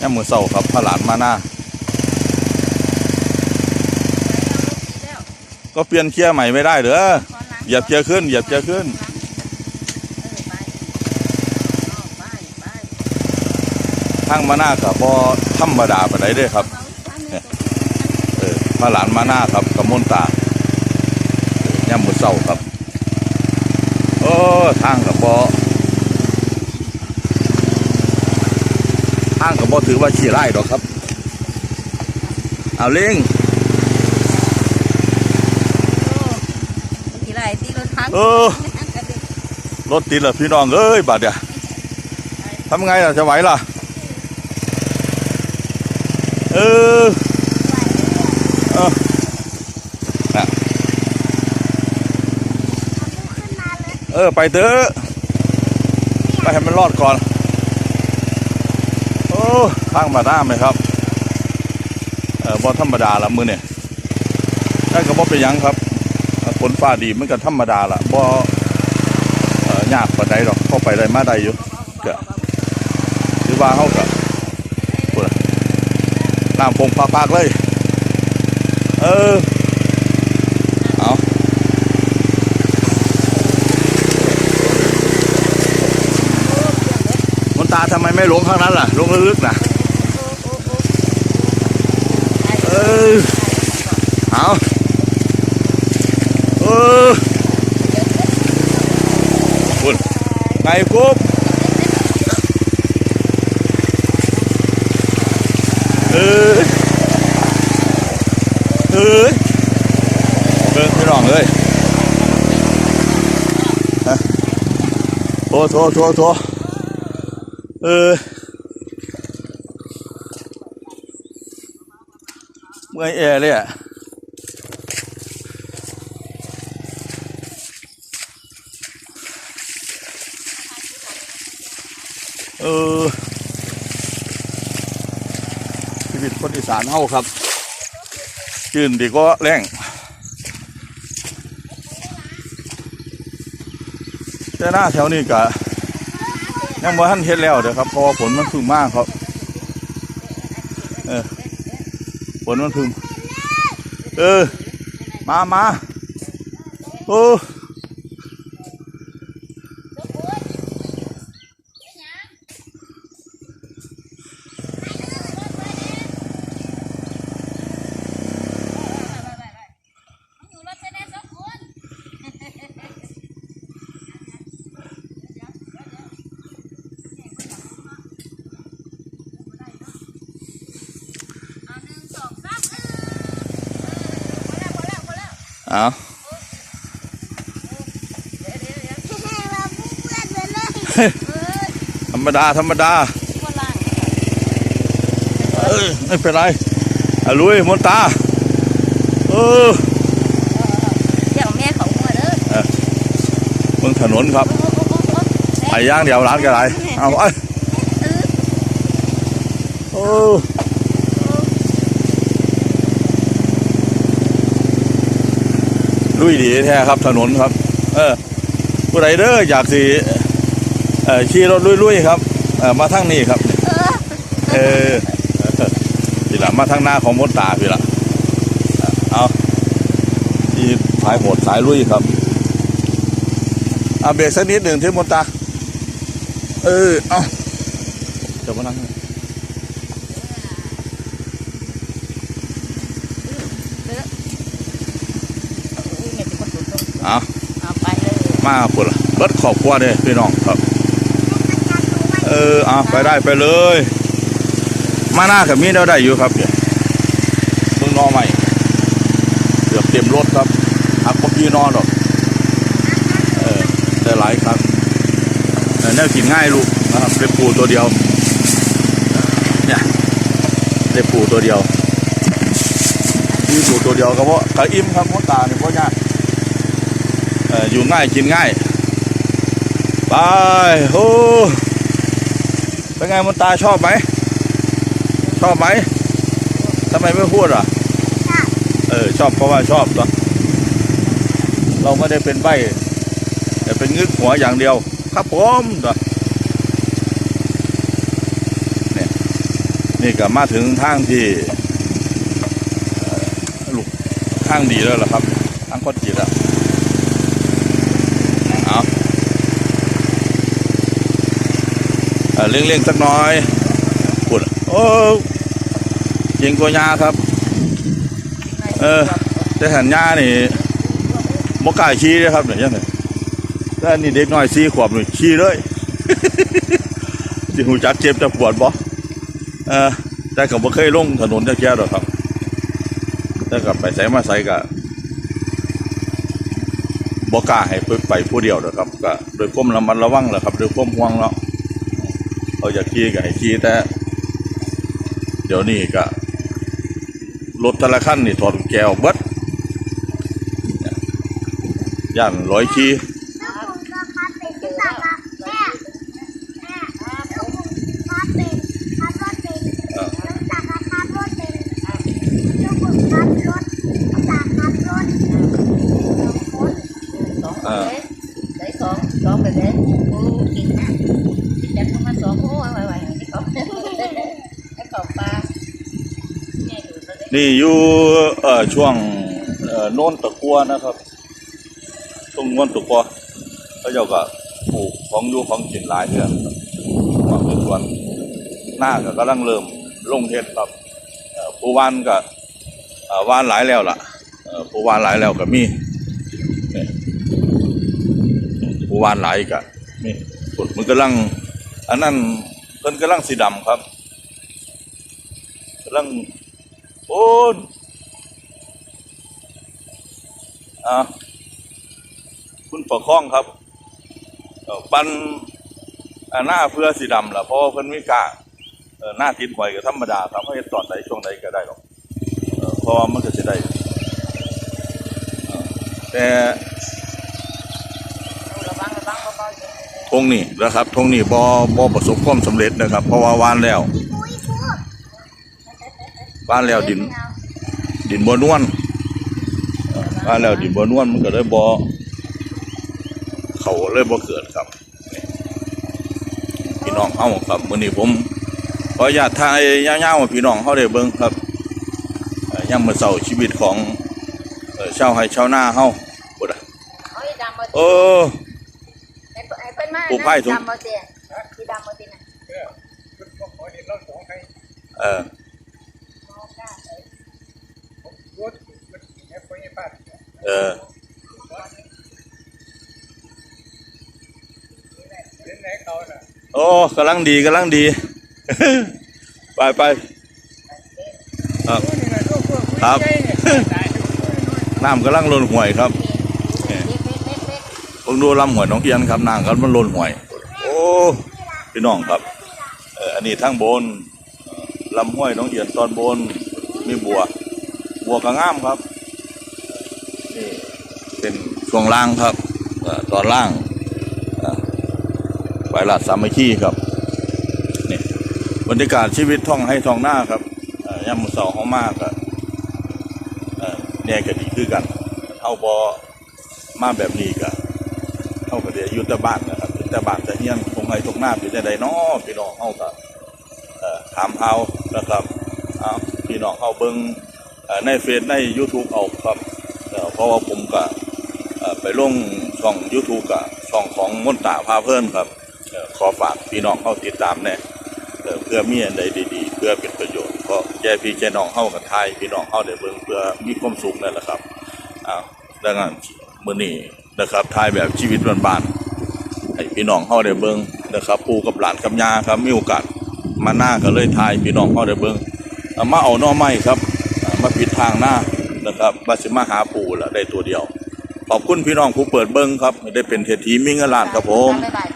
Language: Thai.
ย่มือเศร้าครับพระหลานมาหน้า ก็เปลี่ยนเกียร์ใหม่ไม่ได้เหรอเหยียบเกียร์ขึ้นเหยียบเกียร์ขึ้นทางมาหน้ากับบอธรรมดาไปไหนเด้อครับเออพระหลานมาหน้าครับกับมนตาเออย่ำมือเศร้าครับโอ้ทางกับบอางกับบอถือว่าขี่ไล่ดอกครับ เอาเล่งกี่ไรตีรถทังเออรถติดแล้วพี่น้องเอ้ยบาดเดียวทำไงล่ะจะไหวล่ะ เออเออน่ะเออ ไปเถอะ ไปให้มันรอดก่อนโอ้ ทางมาด้ามเลยครับเออบอธรรมดาละมือเนี่ยได้ก็บอเป็นยังครับฝนฟ้าดีมันก็ธรรมดาละบอเออยากปานใดหรอกเข้าไปได้มาได้อยู่ก็หรือว่าเขาก็ปวดน้ำพงปากๆเลย เออ เอามันตา ทำไมไม่ลงข้างนั้นล่ะ ลงลึกๆนะเออเอาเออคุณไงปุ๊บเออเออเบิ่งพี่น้องเลยฮะโทโทโทโท เออ เมื่อยแอร์เลยอะเออชีวิตคนอีสานเฮาครับจืนดีก็แรงแต่หน้าแถวนี้กะ ยังบ่ทันเฮ็ดแล้วเด้อครับเพราะว่าฝนมันพึ่งมากครับ เออฝนมันพึ่งเออ มามาโอ้ เอาธรรมดา ธรรมดาเอ้ยไม่เป็นไรอลุยมนตา เออเดี๋ยวแม่เขาหัวเด้อเมืองถนนครับไปย่างเดียวร้านก็ไรเอาไปโอ้ ลุยดีแท้ครับถนนครับ เออผู้ใดเด้ออยากสิเอ่อขี่รถลุยๆครับเออมาทางนี้ครับ เออพี่ละมาทางหน้าของมดตาพี่ละเอาที่สายโหดสายลุยครับเอาเบรกสักนิดหนึ่งที่มดตา เออเอาเดี๋ยวมานั่ง เอาเอาไปเลยมาปุ่นละเบิดขอบครัวเลยพี่น้องครับ เออเอาไปได้ไปเลย มาหน้ากับมีเราได้อยู่ครับเนี่ยมึงนอใหม่เกือบเต็มรถครับอักปพี่นอนหรอกเออได้หลายครับแต่แนวกินง่ายลูกนะครับได้ปูตัวเดียวเนี่ยได้ปูตัวเดียวมีปูตัวเดียวก็เพราะกระอิ่มครับมดตาเนี่ยเพราะยากเอออยู่ง่ายกินง่าย ไปโอ้เป็นไงมนตาชอบไหม ชอบไหมทำไมไม่พูดอะเออชอบเพราะว่าชอบตัวเราไม่ได้เป็นใบแต่เป็นงึกหัวอย่างเดียว ครับผมตัวเนี่ยนี่ก็มาถึงทางที่เอ่อลูกทางดีแล้วล่ะครับทางคดจีแล้วเอา เอ่อเลี่ยงสักน้อยปุ่นโอ้ยิงกว่ายาครับ เออแต่หันยานี่บ่กล้าขี่เลยครับเนี่ยยังไงแต่นี่เด็กน้อยสี่ขวบนี่ขี่เลยสิหูจักเจ็บจะปวดบ่เออแต่ก็บ่เคยลงถนนจักแก่ดอกครับแต่ก็ไปใส่มาใส่ก็บ่กล้าให้ไปผู้เดียวดอกครับก็โดยความระมัดระวังแหละครับโดยความห่วงเนาะ เขาอยากขี่ก็ให้ขี่แต่ เดี๋ยวนี้ก็รถแต่ละคันนี่ถอดกุญแจออกเบิดย่านร้อยขี่แล้วผมก็คัดเป็นที่ตักอะแม่แม่แล้วผมคัดเป็นคัดรถเป็นแล้วตักอะคัดรถเป็นแล้วผมคัดรถตักคัดรถสองคนเลยได้สองสองไปเลย นี่อยู่เอ่อช่วงเอ่อโน่นตะกัวนะครับ ตรงโน่นตะกัวเขาเจ้าก็ปลูกของอยู่ของกินหลายเดือนหวังเป็นส่วนหน้าก็กำลังเริ่มลงเฮ็ดครับผู้วานก็วานหลายแล้วล่ะผู้วานหลายแล้วก็มีนี่ผู้วานหลายก็มีฝนมันกำลังอันนั้นเพิ่นกำลังสีดำครับกำลัง โอ้นอ่าคุณประคองครับเปันหน้าเพื่อสีดำล่ะเพราะเพิ่นไม่กล้าหน้าติดไว้ก็ธรรมดาครับให้ตอนใดช่วงใดก็ได้หรอกเพราะว่ามันก็จะได้ แต่ทงนี่นะครับทงนี่บ่บ่ประสบความสำเร็จนะครับ เพราะว่าวานแล้ว วานแล้วดิน ดินบ่นวลเอ่อวานแล้วดินบ่นวลมันก็เลยบ่เขาเลยบ่เกิดครับนี่พี่น้องเฮาครับมื้อนี้ผมขออนุญาตถ่ายยาวๆให้พี่น้องเฮาได้เบิ่งครับเอ่อยามมื้อเช้าชีวิตของเอ่อชาวไร่ชาวนาเฮาพุ่นน่ะเอาไอ้ดำมาเออไอ้เปิ้ลไอ้เปิ้ลมาปลูกไผ่ถุงดำมาเตี้ยที่ดำมาเตี้ยนะเออ เออโอ้กำลังดีกำลังดี ไปไปครับครับน้ำกำลังล้นห่วยครับล็กเล็กเล็กเล็กผมดูลำห่วยน้องเอียนครับน้ำกันมันล้นห่วย โอ้พี่น้องครับเอออันนี้ทั้งบนลำห้วยน้องเอียนตอนบนมีบัว บัวกระง่ามครับี่เป็นช่วงล่างครับตอนล่างไปลาดสามัคคีครับนี่บรรยากาศชีวิตท่องให้ท่องหน้าครับเอ่ยามมือเสาห้องมากครับเอ่อเนี่ยก็ดีคือกันเท่าบอมาแบบนี้ก็เท่ากับเดียวยุตบ้านนะครับยุตบ้านจะเฮี้ยนตรงไหนตรงหน้าเป็นจังใดเนาะพี่น้องเฮาก็เอ่อถามเฮานะครับพี่น้องเฮาเบิ่งเอ่อในเฟซใน YouTube เอาครับ เอ่อเพราะว่าผมก็เอ่อไปลงช่อง YouTube กับช่องของมนตาพาเพิ่นครับเอ่อขอฝากพี่น้องเข้าติดตามแน่เอ่อเพื่อมีอันใดดีๆ เพื่อเป็นประโยชน์เพราะแกพี่แกน้องเข้ากับไทยพี่น้องเข้าได้เบิ่งเพื่อมีความสุขนั่นแหละครับอ้าวดังนั้นมื้อนี้นะครับถ่ายแบบชีวิตบ้านๆให้พี่น้องเข้าได้เบิ่งนะครับปู่กับหลานกับย่าครับมีโอกาสมาหน้าก็เลยถ่ายพี่น้องเข้าได้เบิ่งเอามาเอาหน่อไม้ครับอ่ามาปิดทางหน้า นะครับมาสิมาหาปู่ละได้ตัวเดียว ขอบคุณพี่น้องผู้เปิดเบิ้งครับ ได้เป็นเททีมิเงินล้านครับผม บ๊ายบาย